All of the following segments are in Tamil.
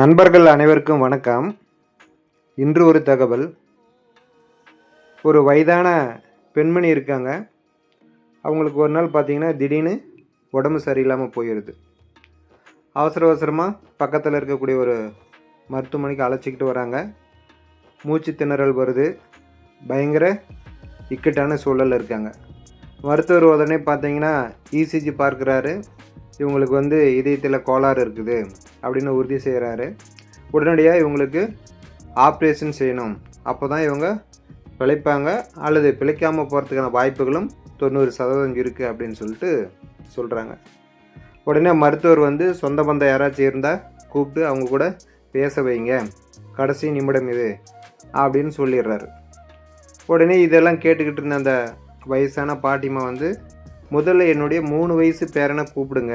நண்பர்கள் அனைவருக்கும் வணக்கம். இன்று ஒரு தகவல். ஒரு வயதான பெண்மணி இருக்காங்க. அவங்களுக்கு ஒரு நாள் பார்த்தீங்கன்னா திடீர்னு உடம்பு சரியில்லாமல் போயிடுது அவசர அவசரமாக பக்கத்தில் இருக்கக்கூடிய ஒரு மருத்துவமனைக்கு அழைச்சிக்கிட்டு வராங்க. மூச்சு திணறல் வருது. பயங்கர இக்கட்டான சூழலில் இருக்காங்க. மருத்துவர் உடனே பார்த்தீங்கன்னா இசிஜி பார்க்குறாரு. இவங்களுக்கு வந்து இதயத்தில் கோளாறு இருக்குது அப்படின்னு உறுதி செய்கிறாரு உடனடியாக இவங்களுக்கு ஆப்ரேஷன் செய்யணும். அப்போ தான் இவங்க பிழைப்பாங்க அல்லது பிழைக்காமல் போகிறதுக்கான வாய்ப்புகளும் தொண்ணூறு சதவீதம் இருக்குது அப்படின்னு சொல்லிட்டு சொல்கிறாங்க உடனே மருத்துவர் வந்து சொந்த பந்தம் யாராச்சும் இருந்தால் கூப்பிட்டு அவங்க கூட பேச வைங்க. கடைசி நிமிடம் இது அப்படின்னு சொல்லிடுறாரு. உடனே இதெல்லாம் கேட்டுக்கிட்டு இருந்த அந்த வயசான பாட்டிமா வந்து முதல்ல என்னுடைய மூணு வயசு பேரனை கூப்பிடுங்க.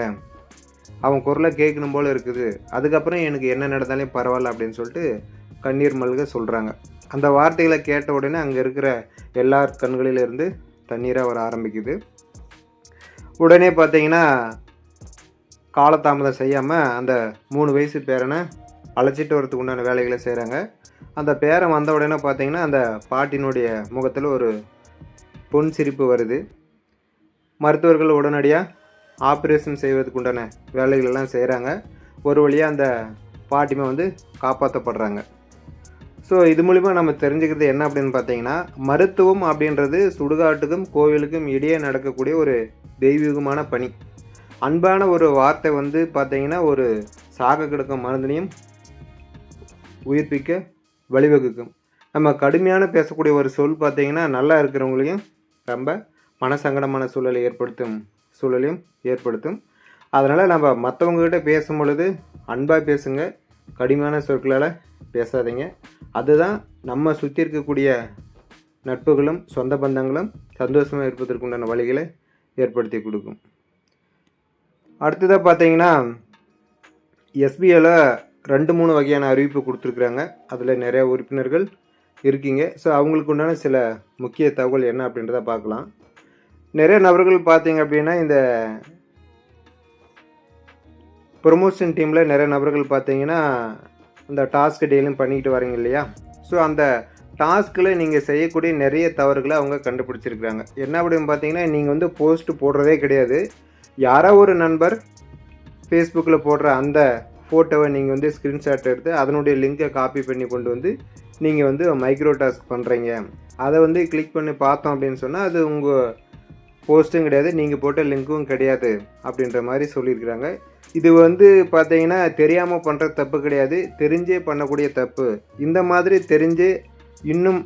அவன் குரலை கேட்கணும் போல் இருக்குது. அதுக்கப்புறம் எனக்கு என்ன நடந்தாலும் பரவாயில்ல அப்படின்னு சொல்லிட்டு கண்ணீர் மல்க சொல்கிறாங்க அந்த வார்த்தைகளை கேட்ட உடனே அங்கே இருக்கிற எல்லார் கண்களிலிருந்து தண்ணீராக வர ஆரம்பிக்குது. உடனே பார்த்தீங்கன்னா காலதாமதம் செய்யாமல் அந்த மூணு வயசு பேரனை அழைச்சிட்டு வரதுக்கு உண்டான வேலைகளை செய்கிறாங்க அந்த பேரன் வந்த உடனே பார்த்தீங்கன்னா அந்த பாட்டினுடைய முகத்தில் ஒரு பொன் சிரிப்பு வருது. மருத்துவர்கள் உடனடியாக ஆப்ரேஷன் செய்வதற்கு உண்டான செய்கிறாங்க ஒரு வழியாக அந்த பாட்டிமை வந்து காப்பாற்றப்படுறாங்க ஸோ இது மூலிமா நம்ம தெரிஞ்சுக்கிறது என்ன அப்படின்னு பார்த்தீங்கன்னா மருத்துவம் அப்படின்றது சுடுகாட்டுக்கும் கோவிலுக்கும் இடையே நடக்கக்கூடிய ஒரு தெய்வீகமான பணி. அன்பான ஒரு வார்த்தை வந்து பார்த்தீங்கன்னா ஒரு சாக கிடக்கும் மருந்தினையும் உயிர்ப்பிக்க வழிவகுக்கும். நம்ம கடுமையான பேசக்கூடிய ஒரு சொல் பார்த்தீங்கன்னா நல்லா இருக்கிறவங்களையும் ரொம்ப மனசங்கடமான சூழலை ஏற்படுத்தும் சூழலையும் ஏற்படுத்தும். அதனால் நம்ம மற்றவங்ககிட்ட பேசும் பொழுது அன்பாக பேசுங்க கடுமையான சொற்களால் பேசாதீங்க. அதுதான் நம்ம சுற்றி இருக்கக்கூடிய நட்புகளும் சொந்த பந்தங்களும் சந்தோஷமாக இருப்பதற்குண்டான வழிகளை ஏற்படுத்தி கொடுக்கும். அடுத்ததாக பார்த்தீங்கன்னா எஸ்பிஐயில் ரெண்டு மூணு வகையான அறிவிப்பு கொடுத்துருக்குறாங்க. அதில் நிறையா உறுப்பினர்கள் இருக்கீங்க. ஸோ அவங்களுக்கு உண்டான சில முக்கிய தகவல் என்ன அப்படின்றத பார்க்கலாம். நிறைய நபர்கள் பார்த்தீங்க அப்படின்னா இந்த ப்ரொமோஷன் டீமில் நிறைய நபர்கள் பார்த்தீங்கன்னா இந்த டாஸ்க் டெய்லியும் பண்ணிக்கிட்டு வரீங்க இல்லையா? ஸோ அந்த டாஸ்கில் நீங்கள் செய்யக்கூடிய நிறைய தவறுகளை அவங்க கண்டுபிடிச்சிருக்கிறாங்க. என்ன அப்படின்னு பார்த்தீங்கன்னா நீங்கள் வந்து போஸ்ட் போடுறதே கிடையாது. யாரோ ஒரு நண்பர் ஃபேஸ்புக்கில் போடுற அந்த ஃபோட்டோவை நீங்கள் வந்து ஸ்க்ரீன்ஷாட் எடுத்து அதனுடைய லிங்கை காப்பி பண்ணி கொண்டு வந்து நீங்கள் வந்து மைக்ரோ டாஸ்க் பண்ணுறீங்க அதை வந்து கிளிக் பண்ணி பார்த்தோம் அப்படின்னு சொன்னால் அது உங்கள் போஸ்ட்டும் கிடையாது நீங்கள் போட்ட லிங்க்கும் கிடையாது அப்படின்ற மாதிரி சொல்லியிருக்கிறாங்க. இது வந்து பார்த்தீங்கன்னா தெரியாமல் பண்ணுற தப்பு கிடையாது தெரிஞ்சே பண்ணக்கூடிய தப்பு. இந்த மாதிரி தெரிஞ்சு இன்னும்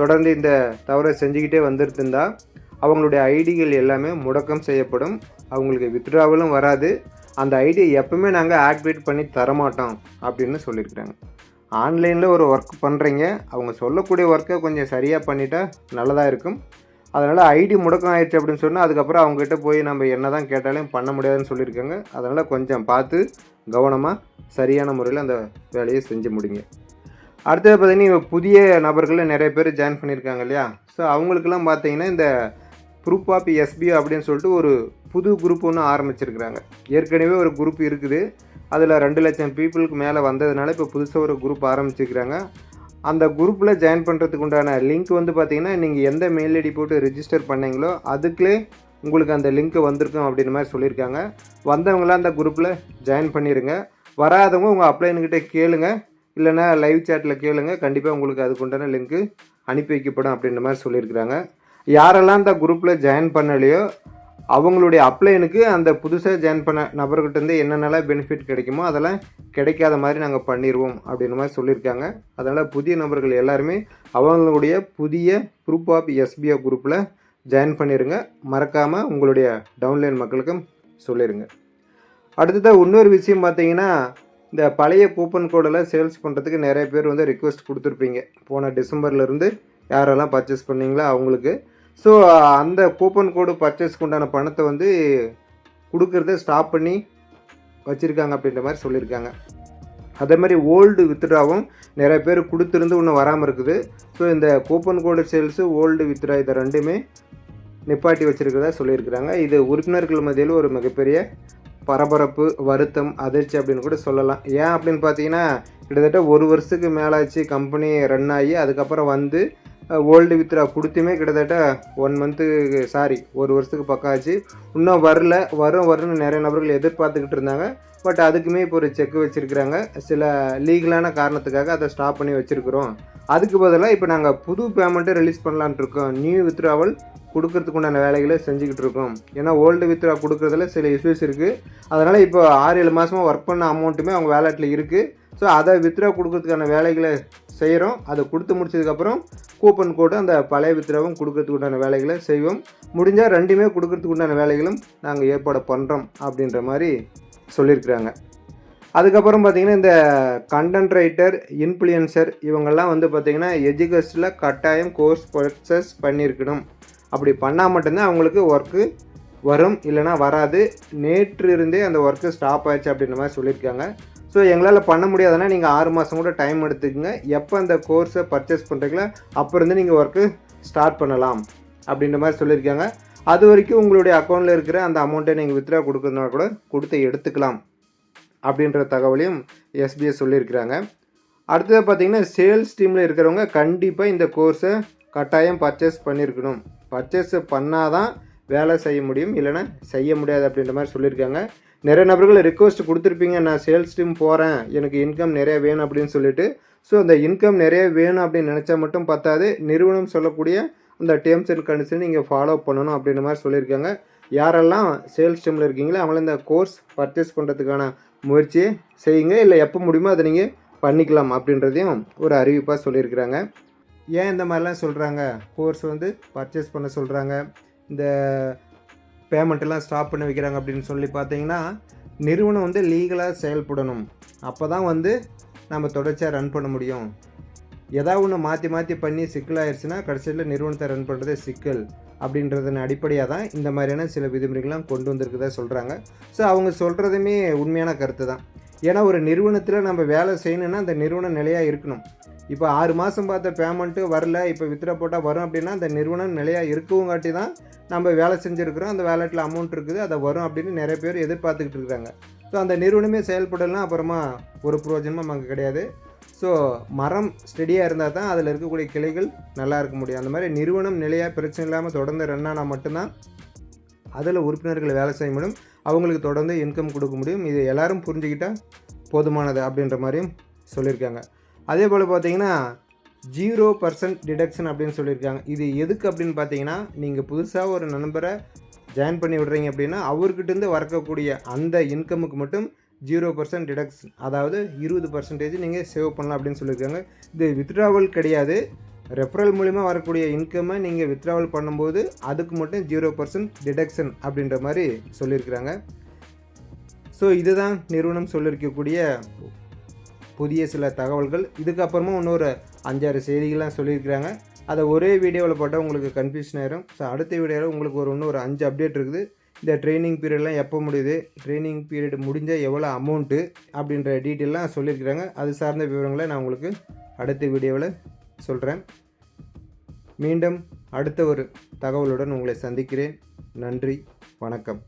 தொடர்ந்து இந்த தவறை செஞ்சுக்கிட்டே வந்துருந்தா அவங்களுடைய ஐடிகள் எல்லாமே முடக்கம் செய்யப்படும். அவங்களுக்கு வித்ட்ராவலும் வராது. அந்த ஐடியை எப்பவுமே நாங்கள் ஆக்டிவேட் பண்ணி தரமாட்டோம் அப்படின்னு சொல்லியிருக்கிறாங்க. ஆன்லைனில் ஒரு ஒர்க் பண்ணுறீங்க அவங்க சொல்லக்கூடிய ஒர்க்கை கொஞ்சம் சரியாக பண்ணிட்டால் நல்லதாக இருக்கும். அதனால் ஐடி முடக்கம் ஆயிடுச்சு அப்படின்னு சொன்னால் அதுக்கப்புறம் அவங்ககிட்ட போய் நம்ம என்ன தான் கேட்டாலும் பண்ண முடியாதுன்னு சொல்லியிருக்காங்க. அதனால் கொஞ்சம் பார்த்து கவனமாக சரியான முறையில் அந்த வேலையை செஞ்சு முடிங்க. அடுத்தது பார்த்தீங்கன்னா புதிய நபர்களில் நிறைய பேர் ஜாயின் பண்ணியிருக்காங்க இல்லையா? ஸோ அவங்களுக்கெல்லாம் பார்த்தீங்கன்னா இந்த ப்ரூப் ஆஃப் எஸ்பிஓ அப்படின்னு சொல்லிட்டு ஒரு புது குரூப் ஒன்று ஆரம்பிச்சிருக்கிறாங்க. ஏற்கனவே ஒரு குரூப் இருக்குது. அதில் ரெண்டு லட்சம் பீப்புளுக்கு மேலே வந்ததுனால இப்போ புதுசாக ஒரு குரூப் ஆரம்பிச்சிருக்கிறாங்க. அந்த குரூப்பில் ஜாயின் பண்ணுறதுக்கு உண்டான லிங்க் வந்து பார்த்தீங்கன்னா நீங்கள் எந்த மெயில் ஐடி போட்டு ரிஜிஸ்டர் பண்ணீங்களோ அதுக்குள்ளே உங்களுக்கு அந்த லிங்க் வந்திருக்கும் அப்படின்ற மாதிரி சொல்லியிருக்காங்க. வந்தவங்களாம் அந்த குரூப்பில் ஜாயின் பண்ணிடுங்க வராதவங்க உங்கள் அப்ளைன்கிட்ட கேளுங்க. இல்லைன்னா லைவ் சேட்டில் கேளுங்க. கண்டிப்பாக உங்களுக்கு அதுக்குண்டான லிங்க்கு அனுப்பி வைக்கப்படும் அப்படின்ற மாதிரி சொல்லியிருக்கிறாங்க. யாரெல்லாம் அந்த குரூப்பில் ஜாயின் பண்ணலையோ அவங்களுடைய அப்ளைனுக்கு அந்த புதுசாக ஜாயின் பண்ண நபர்கிட்ட இருந்து என்னென்னலாம் பெனிஃபிட் கிடைக்குமோ அதெல்லாம் கிடைக்காத மாதிரி நாங்கள் பண்ணிடுவோம் அப்படின்ற மாதிரி சொல்லியிருக்காங்க. அதனால் புதிய நபர்கள் எல்லாருமே அவங்களுடைய புதிய குரூப் ஆஃப் எஸ்பிஐ குரூப்பில் ஜாயின் பண்ணிடுங்க மறக்காமல் உங்களுடைய டவுன்லைன் மக்களுக்கும் சொல்லிடுங்க அடுத்ததாக இன்னொரு விஷயம் பார்த்தீங்கன்னா இந்த பழைய கூப்பன் கோடெல்லாம் சேல்ஸ் பண்ணுறதுக்கு நிறைய பேர் வந்து ரிக்வெஸ்ட் கொடுத்துருப்பீங்க. போன டிசம்பர்லேருந்து யாரெல்லாம் பர்ச்சேஸ் பண்ணீங்களோ அவங்களுக்கு ஸோ அந்த கூப்பன் கோடு பர்ச்சேஸ்க்கு உண்டான பணத்தை வந்து கொடுக்கறத ஸ்டாப் பண்ணி வச்சுருக்காங்க அப்படின்ற மாதிரி சொல்லியிருக்காங்க. அதே மாதிரி ஓல்டு வித்ட்ராவும் நிறைய பேர் கொடுத்துருந்து இன்னும் வராமல் இருக்குது. ஸோ இந்த coupon code sales old withdraw இதை ரெண்டுமே நிப்பாட்டி வச்சுருக்கிறதா சொல்லியிருக்கிறாங்க. இது உறுப்பினர்கள் மத்தியில் ஒரு மிகப்பெரிய பரபரப்பு வருத்தம் அதிர்ச்சி அப்படின்னு கூட சொல்லலாம். ஏன் அப்படின்னு பார்த்தீங்கன்னா கிட்டத்தட்ட ஒரு வருஷத்துக்கு மேலாச்சு கம்பெனி ரன் ஆகி அதுக்கப்புறம் வந்து ஓல்டு வித்ரா கொடுத்துமே கிட்டத்தட்ட ஒன் மந்த்துக்கு சாரி ஒரு வருஷத்துக்கு பக்கம் ஆச்சு. இன்னும் வரல. வரும் வரும்னு நிறைய நபர்கள் எதிர்பார்த்துக்கிட்டு இருந்தாங்க. பட் அதுக்குமே இப்போ ஒரு செக் வச்சுருக்குறாங்க. சில லீகலான காரணத்துக்காக அதை ஸ்டாப் பண்ணி வச்சுருக்குறோம். அதுக்கு பதிலாக இப்போ நாங்கள் புது பேமெண்ட்டை ரிலீஸ் பண்ணலான்ட்டு இருக்கோம். நியூ வித்ராவல் கொடுக்கறதுக்கு உண்டான வேலைகளை செஞ்சுக்கிட்டு இருக்கோம். ஏன்னா ஓல்டு வித்ரா கொடுக்குறதுல சில இஷ்யூஸ் இருக்குது அதனால் இப்போ ஆறு ஏழு மாதமாக ஒர்க் பண்ண அமௌண்ட்டுமே அவங்க வேலட்டில் இருக்குது ஸோ அதை வித்ரா கொடுக்கறதுக்கான வேலைகளை செய்கிறோம் அதை கொடுத்து முடிச்சதுக்கப்புறம் கூப்பன் கோடு அந்த பழைய வித்ராவும் கொடுக்கறதுக்கு உண்டான வேலைகளை செய்வோம். முடிஞ்சால் ரெண்டுமே கொடுக்கறதுக்கு உண்டான வேலைகளும் நாங்கள் ஏற்பாடு பண்ணுறோம் அப்படின்ற மாதிரி சொல்லியிருக்கிறாங்க. அதுக்கப்புறம் பார்த்தீங்கன்னா இந்த கண்டென்ட் ரைட்டர் இன்ஃப்ளூயன்சர் இவங்கெல்லாம் வந்து பார்த்திங்கன்னா எஜுகேஷனில் கட்டாயம் கோர்ஸ் பர்சஸ் பண்ணியிருக்கணும். அப்படி பண்ணால் மட்டும்தான் அவங்களுக்கு ஒர்க்கு வரும் இல்லைனா வராது. நேற்று இருந்தே அந்த ஒர்க்கு ஸ்டாப் ஆயிடுச்சு அப்படின்ற மாதிரி சொல்லியிருக்காங்க. ஸோ எங்களால் பண்ண முடியாதுன்னா நீங்கள் ஆறு மாதம் கூட டைம் எடுத்துக்கோங்க. எப்போ அந்த கோர்ஸை பர்ச்சேஸ் பண்ணுறீங்களோ அப்போ இருந்து நீங்கள் ஒர்க்கு ஸ்டார்ட் பண்ணலாம் அப்படின்ற மாதிரி சொல்லியிருக்காங்க. அது வரைக்கும் உங்களுடைய அக்கௌண்ட்டில் இருக்கிற அந்த அமௌண்ட்டை நீங்கள் வித்ரா கொடுக்குறதுனா கூட கொடுத்து எடுத்துக்கலாம். அப்படின்ற தகவலையும் எஸ்பிஎஸ் சொல்லியிருக்கிறாங்க. அடுத்தது பார்த்தீங்கன்னா சேல்ஸ் டீமில் இருக்கிறவங்க கண்டிப்பாக இந்த கோர்ஸை கட்டாயம் பர்ச்சேஸ் பண்ணியிருக்கணும் பர்ச்சேஸ் பண்ணால் தான் வேலை செய்ய முடியும் இல்லைன்னா செய்ய முடியாது அப்படின்ற மாதிரி சொல்லியிருக்காங்க. நிறைய நபர்கள் ரிக்வஸ்ட் கொடுத்துருப்பீங்க நான் சேல்ஸ் டீம் போகிறேன் எனக்கு இன்கம் நிறைய வேணும் அப்படின்னு சொல்லிட்டு. ஸோ அந்த இன்கம் நிறைய வேணும் அப்படின்னு நினச்சா மட்டும் பத்தாது. நிறுவனம் சொல்லக்கூடிய அந்த டேர்ம்ஸ் அண்ட் கண்டிஷன் நீங்கள் ஃபாலோ பண்ணணும் அப்படின்ற மாதிரி சொல்லியிருக்காங்க. யாரெல்லாம் சேல்ஸ் டீமில் இருக்கீங்களோ அவங்கள இந்த கோர்ஸ் பர்ச்சேஸ் பண்ணுறதுக்கான முயற்சியை செய்யுங்க. இல்லை எப்போ முடியுமோ அதை நீங்கள் பண்ணிக்கலாம் அப்படின்றதையும் ஒரு அறிவிப்பாக சொல்லியிருக்கிறாங்க. ஏன் இந்த மாதிரிலாம் சொல்கிறாங்க கோர்ஸ் வந்து பர்ச்சேஸ் பண்ண சொல்கிறாங்க இந்த பேமெண்ட்டெல்லாம் ஸ்டாப் பண்ணி வைக்கிறாங்க அப்படின்னு சொல்லி பார்த்தீங்கன்னா நிறுவனம் வந்து லீகலாக செயல்படணும். அப்போ தான் வந்து நம்ம தொடர்ச்சியாக ரன் பண்ண முடியும். ஏதாவது ஒன்று மாற்றி மாற்றி பண்ணி சிக்கலாயிருச்சுன்னா கடைசியில் நிறுவனத்தை ரன் பண்ணுறதே சிக்கல். அப்படின்றதன் அடிப்படையாக தான் இந்த மாதிரியான சில விதிமுறைகள்லாம் கொண்டு வந்திருக்குதா சொல்கிறாங்க ஸோ அவங்க சொல்கிறதுமே உண்மையான கருத்து தான். ஏன்னா ஒரு நிறுவனத்தில் நம்ம வேலை செய்யணுன்னா அந்த நிறுவனம் நிலையாக இருக்கணும். இப்போ ஆறு மாதம் பார்த்த பேமெண்ட்டு வரல இப்போ வித்ரா போட்டால் வரும் அப்படின்னா அந்த நிறுவனம் நிலையாக இருக்கவும் காட்டி தான் நம்ம வேலை செஞ்சுருக்கிறோம். அந்த வேலெட்டில் அமௌண்ட் இருக்குது அதை வரும் அப்படின்னு நிறைய பேர் எதிர்பார்த்துக்கிட்டு இருக்காங்க. ஸோ அந்த நிறுவனமே செயல்படலாம் அப்புறமா ஒரு பிரயோஜனமும் அங்கே கிடையாது. ஸோ மரம் ஸ்டெடியாக இருந்தால் தான் அதில் இருக்கக்கூடிய கிளைகள் நல்லா இருக்க முடியும். அந்த மாதிரி நிறுவனம் நிலையாக பிரச்சனை இல்லாமல் தொடர்ந்து ரன் ஆனால் மட்டும்தான் அதில் உறுப்பினர்கள் வேலை செய்ய முடியும். அவங்களுக்கு தொடர்ந்து இன்கம் கொடுக்க முடியும். இது எல்லோரும் புரிஞ்சுக்கிட்டால் போதுமானது அப்படின்ற மாதிரியும் சொல்லியிருக்காங்க. அதே போல் பார்த்தீங்கன்னா ஜீரோ பர்சன்ட் டிடக்ஷன் அப்படின்னு சொல்லியிருக்காங்க. இது எதுக்கு அப்படின்னு பார்த்தீங்கன்னா நீங்கள் புதுசாக ஒரு நண்பரை ஜாயின் பண்ணி விடுறீங்க அப்படின்னா அவர்கிட்டருந்து வரக்கூடிய அந்த இன்கமுக்கு மட்டும் ஜீரோ பர்சன்ட் டிடக்ஷன் அதாவது இருபது பர்சன்டேஜ் நீங்கள் சேவ் பண்ணலாம் அப்படின்னு சொல்லியிருக்காங்க. இது வித்ட்ராவல் கிடையாது. ரெஃபரல் மூலிமா வரக்கூடிய இன்கம்மை நீங்கள் வித்ட்ராவல் பண்ணும்போது அதுக்கு மட்டும் ஜீரோ பர்சன்ட் டிடக்ஷன் அப்படின்ற மாதிரி சொல்லியிருக்கிறாங்க. ஸோ இதுதான் நிறுவனம் சொல்லியிருக்கக்கூடிய புதிய சில தகவல்கள். இதுக்கப்புறமா இன்னொரு அஞ்சாறு செய்திகள்லாம் சொல்லியிருக்கிறாங்க. அதை ஒரே வீடியோவில் போட்டால் உங்களுக்கு கன்ஃபியூஷன் ஆயிரும். ஸோ அடுத்த வீடியோவில் உங்களுக்கு ஒரு இன்னொரு அஞ்சு அப்டேட் இருக்குது. இந்த ட்ரைனிங் பீரியட்லாம் எப்போ முடியுது? ட்ரைனிங் பீரியட் முடிஞ்சால் எவ்வளோ அமௌண்ட்டு அப்படின்ற டீட்டெயிலாம் சொல்லியிருக்கிறாங்க. அது சார்ந்த விவரங்களை நான் உங்களுக்கு அடுத்த வீடியோவில் சொல்கிறேன் மீண்டும் அடுத்த ஒரு தகவலுடன் உங்களை சந்திக்கிறேன். நன்றி வணக்கம்.